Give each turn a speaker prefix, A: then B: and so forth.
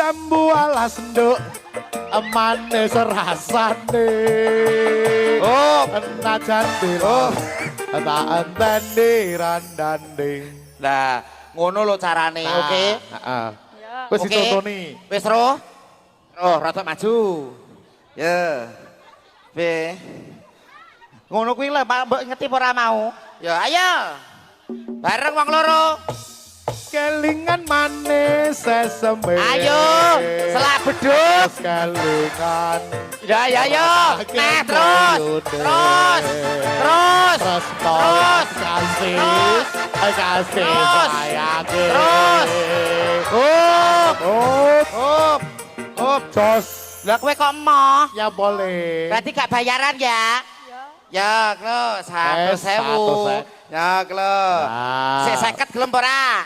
A: jambu alas nduk manis rasane
B: Oh,
A: najan
B: Oh.
A: tak enteni randane
B: Lah, ngono lo carane,
A: Nah,
B: oke?
A: heeh.
C: Ya.
A: wis
B: Oke.
A: ditontoni
B: Wis roh. Roh, rata maju. Ya. Be. Ngono kuwi lho, mbok ngerti ora mau? Ya, ayo. Bareng wong loro.
A: kelingan manis seseme
B: Ayo, selak beduk.
A: kelingan
B: Ya, ya, ya. Nah, terus. Terus. Terus.
A: terus
B: Terus.
A: kasih
B: Terus.
A: kasih
B: Terus.
A: sayang
B: Terus. Up.
A: up
B: Up. Up.
A: jos
B: Lah kowe kok emoh?
A: ya boleh
B: Berarti gak bayaran ya?
C: Ya.
B: Ya, klo, satu
A: Eh,
B: sewu.
A: se-
B: Ya, klo.
A: Nah.
B: Seket gelem ora?